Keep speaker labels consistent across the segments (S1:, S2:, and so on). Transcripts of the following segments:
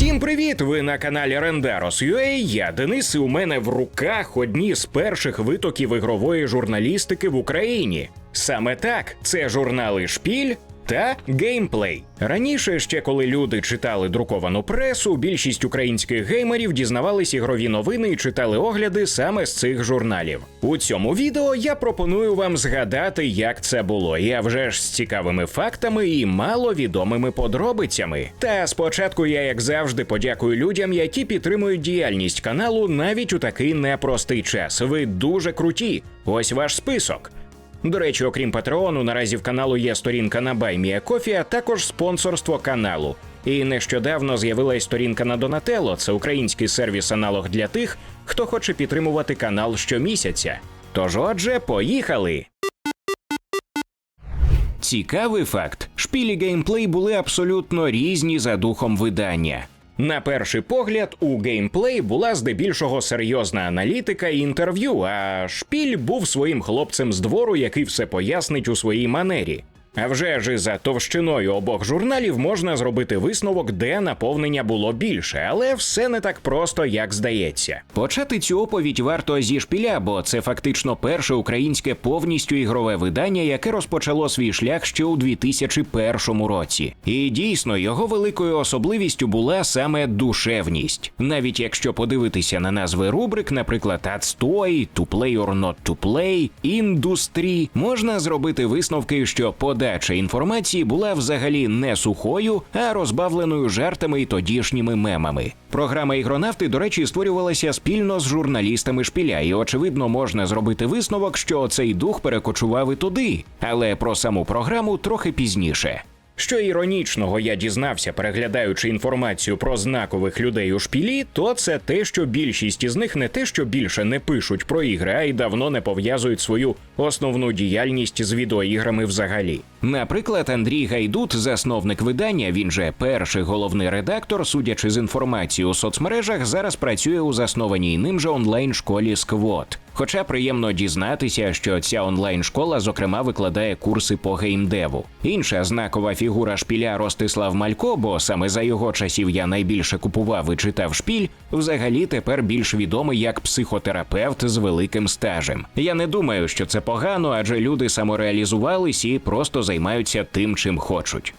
S1: Всім привіт! Ви на каналі Rendaros.ua, Я Денис, і у мене в руках одні з перших витоків ігрової журналістики в Україні. Саме так, це журнали Шпіль та геймплей. Раніше, ще коли люди читали друковану пресу, більшість українських геймерів дізнавались ігрові новини і читали огляди саме з цих журналів. У цьому відео я пропоную вам згадати, як це було. Я вже ж з цікавими фактами і маловідомими подробицями. Та спочатку я, як завжди, подякую людям, які підтримують діяльність каналу навіть у такий непростий час. Ви дуже круті. Ось ваш список. До речі, окрім Патреону, наразі в каналу є сторінка на BuyMeACoffee, а також спонсорство каналу. І нещодавно з'явилась сторінка на Donatello, це український сервіс-аналог для тих, хто хоче підтримувати канал щомісяця. Тож, отже, поїхали! Цікавий факт: шпілі геймплей були абсолютно різні за духом видання. На перший погляд, у геймплей була здебільшого серйозна аналітика і інтерв'ю, а шпіль був своїм хлопцем з двору, який все пояснить у своїй манері. А вже ж за товщиною обох журналів можна зробити висновок, де наповнення було більше, але все не так просто, як здається. Почати цю оповідь варто зі шпіля, бо це фактично перше українське повністю ігрове видання, яке розпочало свій шлях ще у 2001 році. І дійсно його великою особливістю була саме душевність. Навіть якщо подивитися на назви рубрик, наприклад, «Отстой», «To play or not to play», «Індустрі», можна зробити висновки, що подача інформації була взагалі не сухою, а розбавленою жартами і тодішніми мемами. Програма ігронавти, до речі, створювалася спільно з журналістами шпіля, і очевидно можна зробити висновок, що цей дух перекочував і туди, але про саму програму трохи пізніше. Що іронічного я дізнався, переглядаючи інформацію про знакових людей у шпілі, то це те, що більшість із них не те, що більше не пишуть про ігри, а й давно не пов'язують свою основну діяльність з відеоіграми взагалі. Наприклад, Андрій Гайдут, засновник видання, він же перший головний редактор, судячи з інформації у соцмережах, зараз працює у заснованій ним же онлайн школі Сквот. Хоча приємно дізнатися, що ця онлайн-школа, зокрема, викладає курси по геймдеву. Інша знакова фігура шпіля Ростислав Малько, бо саме за його часів я найбільше купував і читав шпіль, взагалі тепер більш відомий як психотерапевт з великим стажем. Я не думаю, що це погано, адже люди самореалізувались і просто займаються тим, чим хочуть.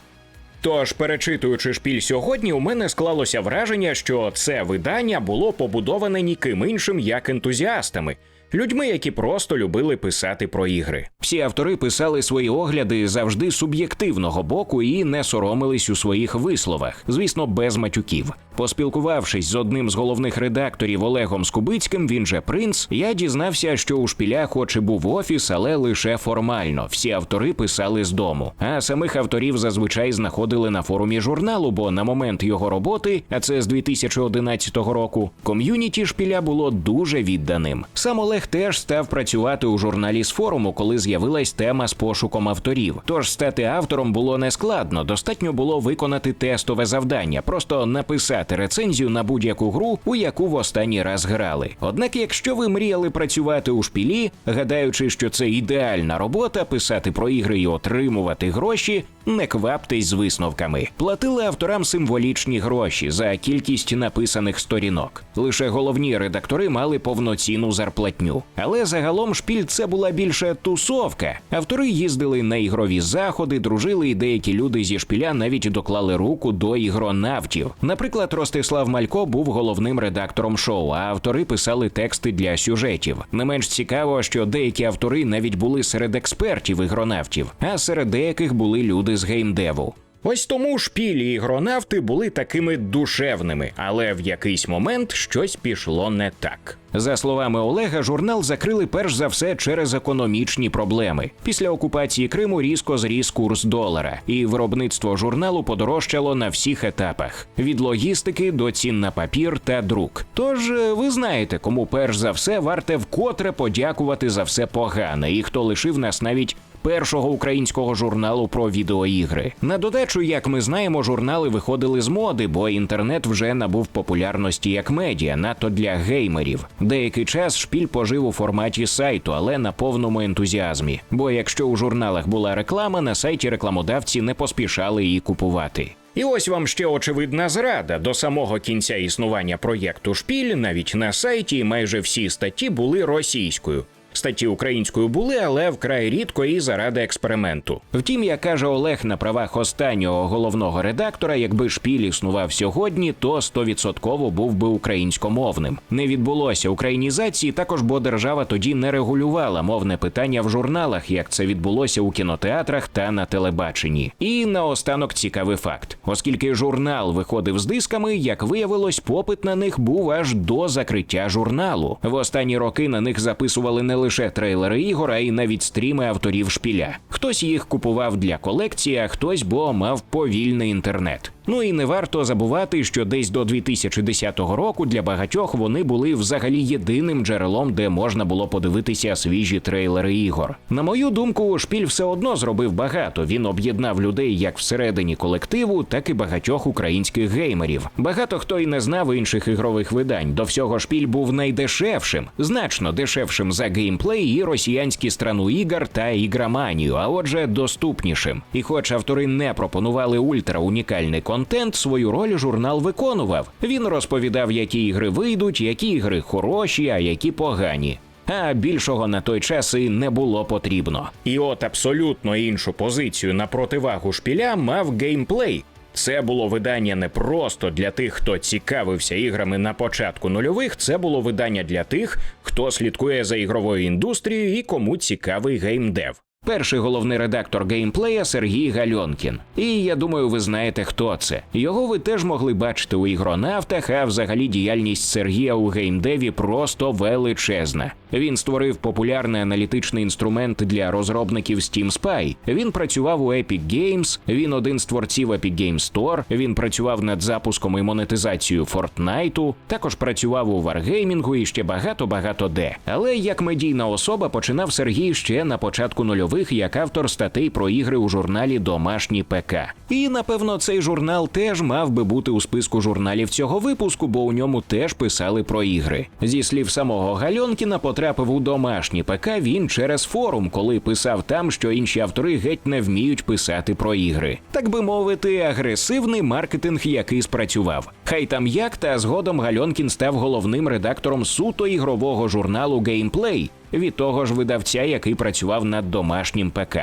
S1: Тож, перечитуючи шпіль сьогодні, у мене склалося враження, що це видання було побудоване ніким іншим як ентузіастами. Людьми, які просто любили писати про ігри. Всі автори писали свої огляди завжди суб'єктивного боку і не соромились у своїх висловах, звісно, без матюків. Поспілкувавшись з одним з головних редакторів Олегом Скубицьким, він же принц, я дізнався, що у шпіля хоч і був офіс, але лише формально. Всі автори писали з дому. А самих авторів зазвичай знаходили на форумі журналу, бо на момент його роботи, а це з 2011 року, ком'юніті шпіля було дуже відданим. Сам Олег теж став працювати у журналі з форуму, коли з'явилась тема з пошуком авторів. Тож стати автором було нескладно, достатньо було виконати тестове завдання, просто написати рецензію на будь-яку гру, у яку в останній раз грали. Однак, якщо ви мріяли працювати у шпілі, гадаючи, що це ідеальна робота, писати про ігри і отримувати гроші, не кваптесь з висновками. Платили авторам символічні гроші за кількість написаних сторінок. Лише головні редактори мали повноцінну зарплатню. Але загалом шпіль це була більше тусовка. Автори їздили на ігрові заходи, дружили, і деякі люди зі шпіля навіть доклали руку до ігронавтів. Наприклад, Ростислав Малько був головним редактором шоу, а автори писали тексти для сюжетів. Не менш цікаво, що деякі автори навіть були серед експертів ігронавтів, а серед деяких були люди з геймдеву. Ось тому шпілі і ігронавти були такими душевними, але в якийсь момент щось пішло не так. За словами Олега, журнал закрили перш за все через економічні проблеми. Після окупації Криму різко зріс курс долара, і виробництво журналу подорожчало на всіх етапах: від логістики до цін на папір та друк. Тож е, ви знаєте, кому перш за все варте вкотре подякувати за все погане, і хто лишив нас навіть першого українського журналу про відеоігри. На додачу, як ми знаємо, журнали виходили з моди, бо інтернет вже набув популярності як медіа, надто для геймерів. Деякий час шпіль пожив у форматі сайту, але на повному ентузіазмі. Бо якщо у журналах була реклама, на сайті рекламодавці не поспішали її купувати. І ось вам ще очевидна зрада. До самого кінця існування проєкту Шпіль навіть на сайті майже всі статті були російською. Статті українською були, але вкрай рідко і заради експерименту. Втім, як каже Олег на правах останнього головного редактора, якби шпіль існував сьогодні, то стовідсотково був би українськомовним. Не відбулося українізації, також бо держава тоді не регулювала мовне питання в журналах, як це відбулося у кінотеатрах та на телебаченні. І наостанок цікавий факт: оскільки журнал виходив з дисками, як виявилось, попит на них був аж до закриття журналу. В останні роки на них записували не лише трейлери ігор, а й навіть стріми авторів шпіля. Хтось їх купував для колекції, а хтось бо мав повільний інтернет. Ну і не варто забувати, що десь до 2010 року для багатьох вони були взагалі єдиним джерелом, де можна було подивитися свіжі трейлери ігор. На мою думку, шпіль все одно зробив багато. Він об'єднав людей як всередині колективу, так і багатьох українських геймерів. Багато хто й не знав інших ігрових видань. До всього шпіль був найдешевшим, значно дешевшим за геймплей і росіянські страну ігор та ігроманію, а отже, доступнішим. І хоч автори не пропонували ультра унікальний контент, свою роль журнал виконував. Він розповідав, які ігри вийдуть, які ігри хороші, а які погані. А більшого на той час і не було потрібно. І от абсолютно іншу позицію на противагу шпіля мав геймплей. Це було видання не просто для тих, хто цікавився іграми на початку нульових. Це було видання для тих, хто слідкує за ігровою індустрією і кому цікавий геймдев. Перший головний редактор геймплея Сергій Гальонкін. І я думаю, ви знаєте, хто це. Його ви теж могли бачити у ігронавтах, а взагалі діяльність Сергія у геймдеві просто величезна. Він створив популярний аналітичний інструмент для розробників Steam Spy. Він працював у Epic Games, він один з творців Epic Games Store, Він працював над запуском і монетизацією Fortnite, також працював у Wargaming і ще багато багато де. Але як медійна особа починав Сергій ще на початку нульових як автор статей про ігри у журналі Домашній ПК. І напевно цей журнал теж мав би бути у списку журналів цього випуску, бо у ньому теж писали про ігри. Зі слів самого Гальонкіна, потрапив у домашній ПК він через форум, коли писав там, що інші автори геть не вміють писати про ігри. Так би мовити, агресивний маркетинг, який спрацював. Хай там як, та згодом Гальонкін став головним редактором суто ігрового журналу Геймплей від того ж видавця, який працював над домашнім ПК.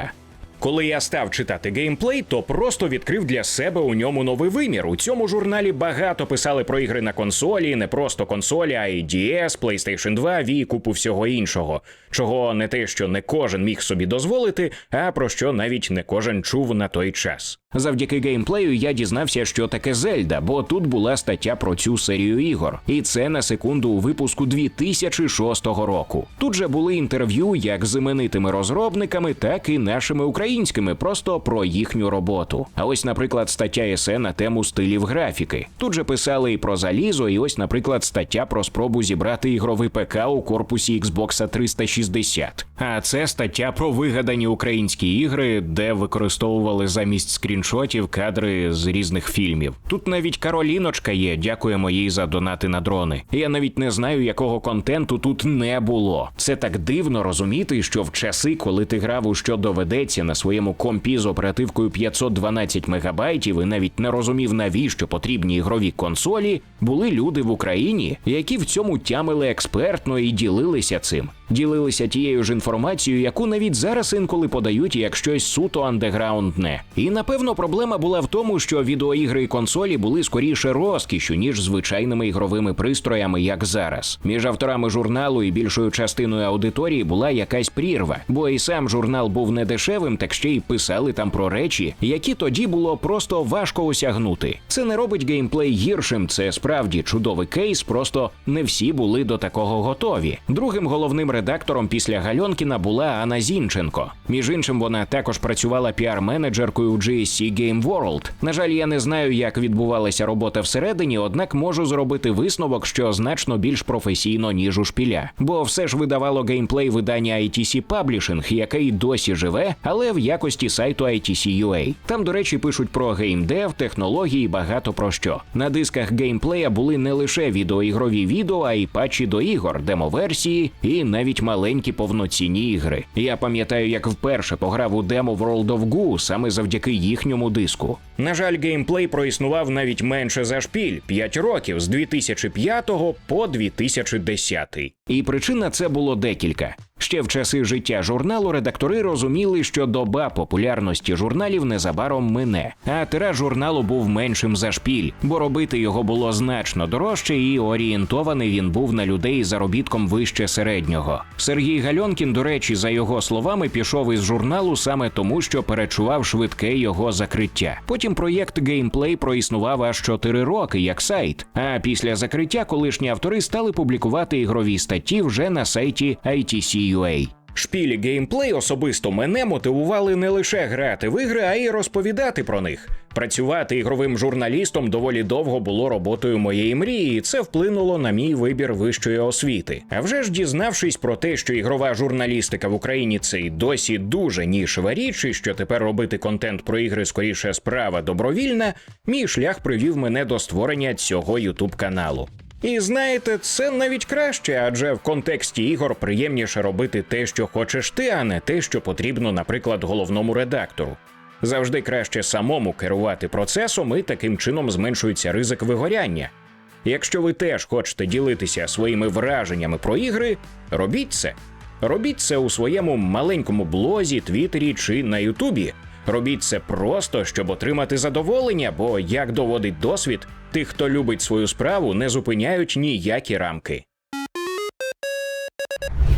S1: Коли я став читати геймплей, то просто відкрив для себе у ньому новий вимір. У цьому журналі багато писали про ігри на консолі, не просто консолі, а й DS, PlayStation 2, Wii купу всього іншого. Чого не те, що не кожен міг собі дозволити, а про що навіть не кожен чув на той час. Завдяки геймплею я дізнався, що таке Зельда, бо тут була стаття про цю серію ігор, і це на секунду у випуску 2006 року. Тут же були інтерв'ю як з іменитими розробниками, так і нашими українськими, просто про їхню роботу. А ось, наприклад, стаття есе на тему стилів графіки. Тут же писали і про залізо, і ось, наприклад, стаття про спробу зібрати ігровий ПК у корпусі Xbox 360. А це стаття про вигадані українські ігри, де використовували замість скріншотів кадри з різних фільмів. Тут навіть Кароліночка є. Дякуємо їй за донати на дрони. Я навіть не знаю, якого контенту тут не було. Це так дивно розуміти, що в часи, коли ти грав у що доведеться на своєму компі з оперативкою 512 мегабайтів і навіть не розумів, навіщо потрібні ігрові консолі, були люди в Україні, які в цьому тямили експертно і ділилися цим. Ділилися тією ж інформацією, яку навіть зараз інколи подають як щось суто андеграундне. І напевно проблема була в тому, що відеоігри і консолі були скоріше розкішю, ніж звичайними ігровими пристроями, як зараз. Між авторами журналу і більшою частиною аудиторії була якась прірва, бо і сам журнал був не дешевим, так ще й писали там про речі, які тоді було просто важко осягнути. Це не робить геймплей гіршим, це справді чудовий кейс, просто не всі були до такого готові. Другим головним редактором після Гальонкіна була Анна Зінченко. Між іншим, вона також працювала піар-менеджеркою у GSC Game World. На жаль, я не знаю, як відбувалася робота всередині, однак можу зробити висновок, що значно більш професійно ніж у шпіля. Бо все ж видавало геймплей видання ITC Publishing, яке й досі живе, але в в якості сайту ITC.ua. Там, до речі, пишуть про геймдев, технології, і багато про що. На дисках геймплея були не лише відеоігрові відео, а й патчі до ігор, демоверсії і навіть маленькі повноцінні ігри. Я пам'ятаю, як вперше пограв у демо World of Goo саме завдяки їхньому диску. На жаль, геймплей проіснував навіть менше за шпіль 5 років з 2005 по 2010. І причин на це було декілька. Ще в часи життя журналу редактори розуміли, що доба популярності журналів незабаром мине, а тираж журналу був меншим за шпіль, бо робити його було значно дорожче, і орієнтований він був на людей заробітком вище середнього. Сергій Гальонкін, до речі, за його словами, пішов із журналу саме тому, що перечував швидке його закриття. Потім проєкт геймплей проіснував аж 4 роки як сайт. А після закриття колишні автори стали публікувати ігрові статті вже на сайті ITC.ua. Шпілі геймплей особисто мене мотивували не лише грати в ігри, а й розповідати про них. Працювати ігровим журналістом доволі довго було роботою моєї мрії, і це вплинуло на мій вибір вищої освіти. А вже ж дізнавшись про те, що ігрова журналістика в Україні це й досі дуже нішева річ, і що тепер робити контент про ігри скоріше справа добровільна, мій шлях привів мене до створення цього ютуб каналу. І знаєте, це навіть краще, адже в контексті ігор приємніше робити те, що хочеш ти, а не те, що потрібно, наприклад, головному редактору. Завжди краще самому керувати процесом, і таким чином зменшується ризик вигоряння. Якщо ви теж хочете ділитися своїми враженнями про ігри, робіть це. Робіть це у своєму маленькому блозі, твіттері чи на Ютубі. Робіть це просто, щоб отримати задоволення, бо, як доводить досвід, тих, хто любить свою справу, не зупиняють ніякі рамки.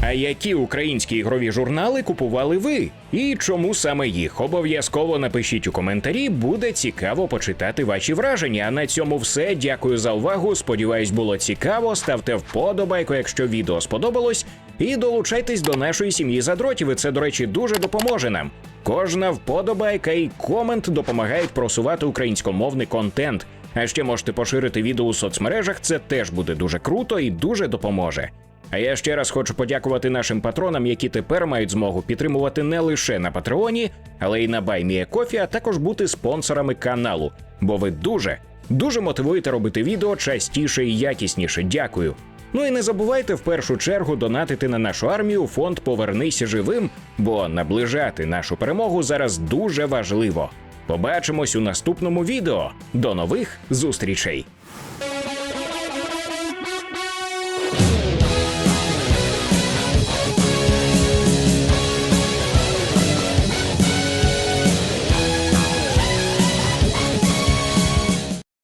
S1: А які українські ігрові журнали купували ви? І чому саме їх? Обов'язково напишіть у коментарі, буде цікаво почитати ваші враження. А на цьому все. Дякую за увагу. Сподіваюсь, було цікаво. Ставте вподобайку, якщо відео сподобалось, і долучайтесь до нашої сім'ї задротів. Це, до речі, дуже допоможе нам. Кожна вподобайка і комент допомагають просувати українськомовний контент. А ще можете поширити відео у соцмережах. Це теж буде дуже круто і дуже допоможе. А я ще раз хочу подякувати нашим патронам, які тепер мають змогу підтримувати не лише на Патреоні, але й на Баймієкофі, а також бути спонсорами каналу. Бо ви дуже, дуже мотивуєте робити відео частіше і якісніше. Дякую. Ну і не забувайте в першу чергу донатити на нашу армію фонд Повернися живим, бо наближати нашу перемогу зараз дуже важливо. Побачимось у наступному відео. До нових зустрічей!